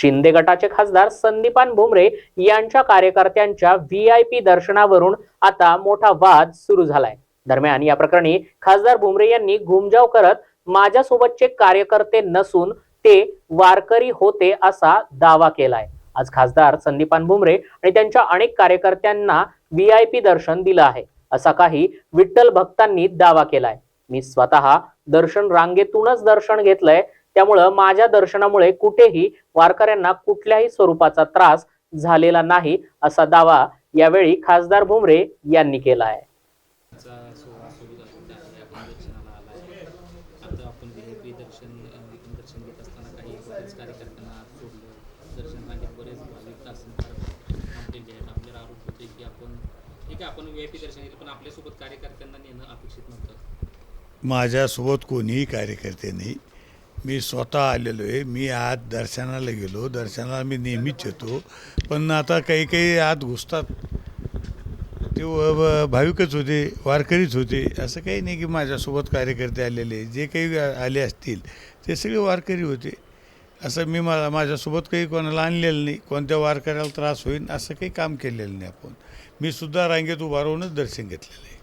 शिंदे गटाचे खासदार संदीपान भुमरे यांच्या कार्यकर्त्यांच्या व्ही आय पी दर्शनावरून आता मोठा वाद सुरू झालाय. दरम्यान या प्रकरणी खासदार भुमरे यांनी घुमजाव करत माझ्यासोबतचे कार्यकर्ते नसून ते वारकरी होते असा दावा केलाय. आज खासदार संदीपान भुमरे आणि त्यांच्या अनेक कार्यकर्त्यांना व्ही आय पी दर्शन दिलं आहे. असा काही विठ्ठल भक्तांनी दावा केलाय. मी स्वतः दर्शन रांगेतूनच दर्शन घेतलंय. त्यामुळं माझ्या दर्शनामुळे कुठेही वारकऱ्यांना कुठल्याही स्वरूपाचा त्रास झालेला नाही असा दावा यावेळी खासदार भुमरे यांनी केला आहे माझ्यासोबत कोणीही कार्यकर्ते नाही. मी स्वतः आलेलो आहे. मी आत दर्शनाला गेलो. दर्शनाला मी नेहमीच येतो. पण आता काही काही आत घुसतात. ते भाविकच होते वारकरीच होते. असं काही नाही की माझ्यासोबत कार्यकर्ते आलेले जे काही आले असतील ते सगळे वारकरी होते. असं मी मला माझ्यासोबत काही कोणाला आणलेलं नाही. कोणत्या वारकऱ्याला त्रास होईल असं काही काम केलेलं नाही आपण. मी सुद्धा रांगेत उभा राहूनच दर्शन घेतलेलं आहे.